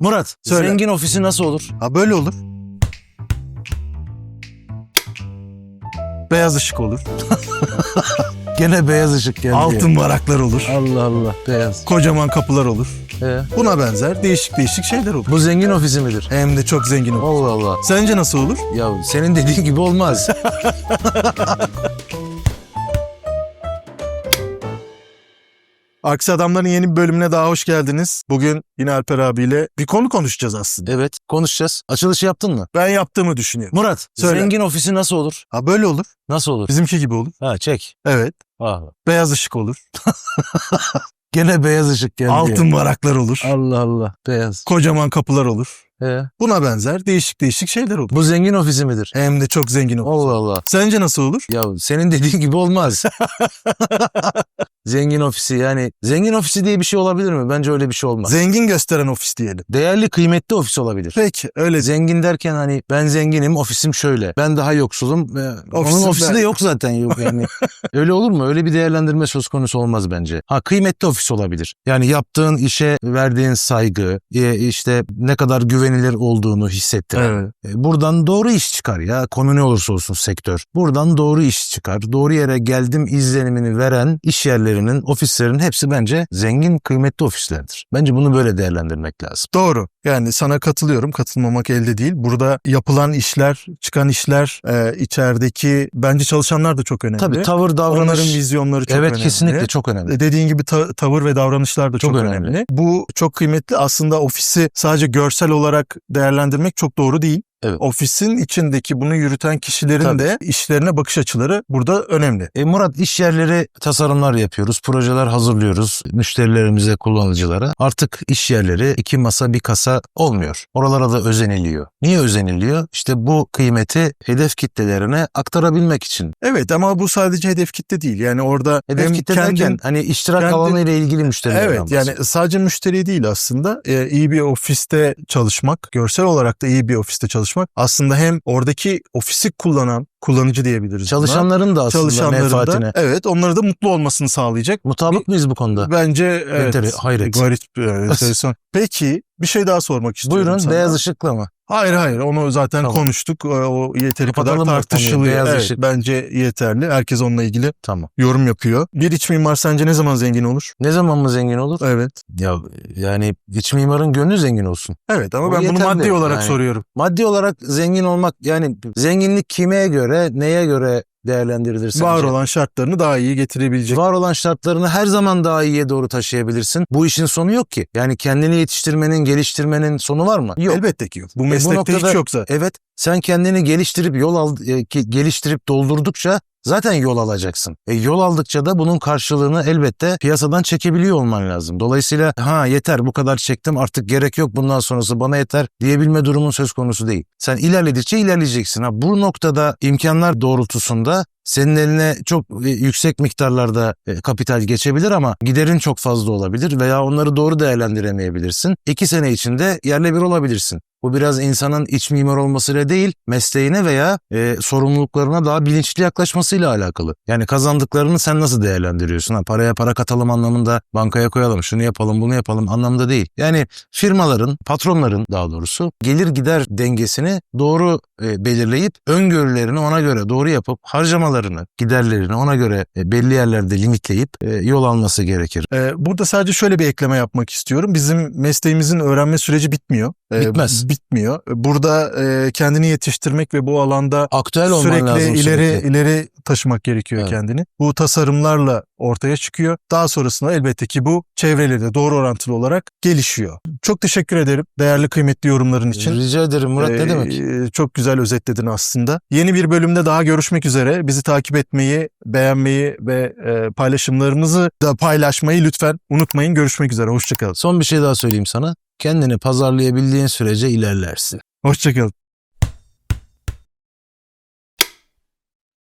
Murat, Söyle. zengin ofisi nasıl olur? Ha böyle olur. Beyaz ışık olur. Gene beyaz ışık geldi. Altın varaklar olur. Allah Allah, beyaz. Kocaman kapılar olur. Ee, Buna benzer değişik değişik şeyler olur. bu zengin ofisi midir? Hem de çok zengin olur. Allah Allah. Sence nasıl olur? Ya senin dediğin gibi olmaz. Aksi Adamların yeni bir bölümüne daha hoş geldiniz. Bugün yine Alper abiyle bir konu konuşacağız aslında. evet, konuşacağız. Açılışı yaptın mı? Ben yaptığımı düşünüyorum. Murat, Söyle. zengin ofisi nasıl olur? Ha böyle olur. Nasıl olur? Bizimki gibi olur. Ha çek. Evet. Ah. Beyaz ışık olur. Gene beyaz ışık geldi. Altın varaklar olur. Allah Allah, beyaz. Kocaman kapılar olur. Ee, Buna benzer değişik değişik şeyler olur. bu zengin ofisi midir? Hem de çok zengin olur. Allah Allah. Sence nasıl olur? Ya senin dediğin gibi olmaz. zengin ofisi yani zengin ofisi diye bir şey olabilir mi? Bence öyle bir şey olmaz. Zengin gösteren ofis diyelim. Değerli kıymetli ofis olabilir. Peki öyle. Zengin derken hani ben zenginim ofisim şöyle. Ben daha yoksulum. ve Ofisim Onun ofisi ben- de yok zaten yok yani. Öyle olur mu? Öyle bir değerlendirme söz konusu olmaz bence. Ha kıymetli ofis olabilir. Yani yaptığın işe verdiğin saygı, e, işte ne kadar güvenilir olduğunu hissettiren. Evet. E, Buradan doğru iş çıkar ya. Konu ne olursa olsun sektör. Buradan doğru iş çıkar. Doğru yere geldim izlenimini veren iş yerlerinin, ofislerin hepsi bence zengin, kıymetli ofislerdir. Bence bunu böyle değerlendirmek lazım. Doğru. Yani sana katılıyorum. Katılmamak elde değil. Burada yapılan işler, çıkan işler, e, içerideki bence çalışanlar da çok önemli. Tabii tavır, davranış. Onların vizyonları çok evet önemli. kesinlikle çok önemli. E, Dediğin gibi ta- tavır ve davranışlar da çok, Çok önemli. önemli. Bu çok kıymetli. Aslında ofisi sadece görsel olarak değerlendirmek çok doğru değil. Evet. Ofisin içindeki bunu yürüten kişilerin Tabii. de işlerine bakış açıları burada önemli. E Murat iş yerleri tasarımlar yapıyoruz, projeler hazırlıyoruz müşterilerimize, kullanıcılara. Artık iş yerleri iki masa bir kasa olmuyor. Oralara da özeniliyor. Niye özeniliyor? İşte bu kıymeti hedef kitlelerine aktarabilmek için. Evet ama bu sadece hedef kitle değil. Yani orada Hedef kitle kendin- derken hani iştirak kendin- alanı ile ilgili müşterilerden Evet yani sadece müşteri değil aslında Ee, iyi bir ofiste çalışmak, görsel olarak da iyi bir ofiste çalışmak aslında hem oradaki ofisi kullanan kullanıcı diyebiliriz. buna. Çalışanların da aslında çalışanların menfaatine. da evet onları da mutlu olmasını sağlayacak. Mutabık mıyız bu konuda? Bence evet. Hayret. Garip, evet, enteresan. Peki bir şey daha sormak istiyorum Buyurun sana. beyaz ışıkla mı? Hayır hayır onu zaten Tamam. konuştuk. O- O yeteri kadar Kapatalım mı konuyu? tartışılıyor. Beyaz evet, ışık. bence yeterli. Herkes onunla ilgili Tamam. yorum yapıyor. Bir iç mimar sence ne zaman zengin olur? Ne zaman mı zengin olur? Evet. Ya yani iç mimarın gönlü zengin olsun. Evet ama O ben bunu maddi olarak Yani- soruyorum. Maddi olarak zengin olmak yani zenginlik kime göre, neye göre değerlendirilir sence? Var olan şartlarını daha iyi getirebilecek. Var olan şartlarını her zaman daha iyiye doğru taşıyabilirsin. Bu işin sonu yok ki. Yani kendini yetiştirmenin, geliştirmenin sonu var mı? Yok. Elbette ki yok. Bu E, bu meslekte noktada- hiç yoksa. Evet. Sen kendini geliştirip yol al, e, geliştirip doldurdukça zaten yol alacaksın. E, yol aldıkça da bunun karşılığını elbette piyasadan çekebiliyor olman lazım. Dolayısıyla ha yeter bu kadar çektim artık gerek yok bundan sonrası bana yeter diyebilme durumun söz konusu değil. Sen ilerledikçe ilerleyeceksin. Ha bu noktada imkanlar doğrultusunda senin eline çok e, yüksek miktarlarda e, kapital geçebilir ama giderin çok fazla olabilir veya onları doğru değerlendiremeyebilirsin. İki sene içinde yerle bir olabilirsin. Bu biraz insanın iç mimar olmasıyla değil, mesleğine veya e, sorumluluklarına daha bilinçli yaklaşmasıyla alakalı. Yani kazandıklarını sen nasıl değerlendiriyorsun? Ha, paraya para katalım anlamında bankaya koyalım, şunu yapalım, bunu yapalım anlamında değil. Yani firmaların, patronların daha doğrusu gelir gider dengesini doğru e, belirleyip öngörülerini ona göre doğru yapıp harcamalarını, giderlerini ona göre e, belli yerlerde limitleyip e, yol alması gerekir. Ee, burada sadece şöyle bir ekleme yapmak istiyorum. Bizim mesleğimizin öğrenme süreci bitmiyor. Bitmez. Bitmiyor. Burada e, kendini yetiştirmek ve bu alanda Aktüel olman sürekli lazım ileri sürekli. ileri taşımak gerekiyor Evet. kendini. Bu tasarımlarla ortaya çıkıyor. Daha sonrasında elbette ki bu çevreyle de doğru orantılı olarak gelişiyor. Çok teşekkür ederim değerli kıymetli yorumların için. Rica ederim Murat ne Ee, demek? Çok güzel özetledin aslında. Yeni bir bölümde daha görüşmek üzere. Bizi takip etmeyi, beğenmeyi ve e, paylaşımlarımızı da paylaşmayı lütfen unutmayın. Görüşmek üzere. Hoşçakalın. Son bir şey daha söyleyeyim sana. Kendini pazarlayabildiğin sürece ilerlersin. Hoşçakalın.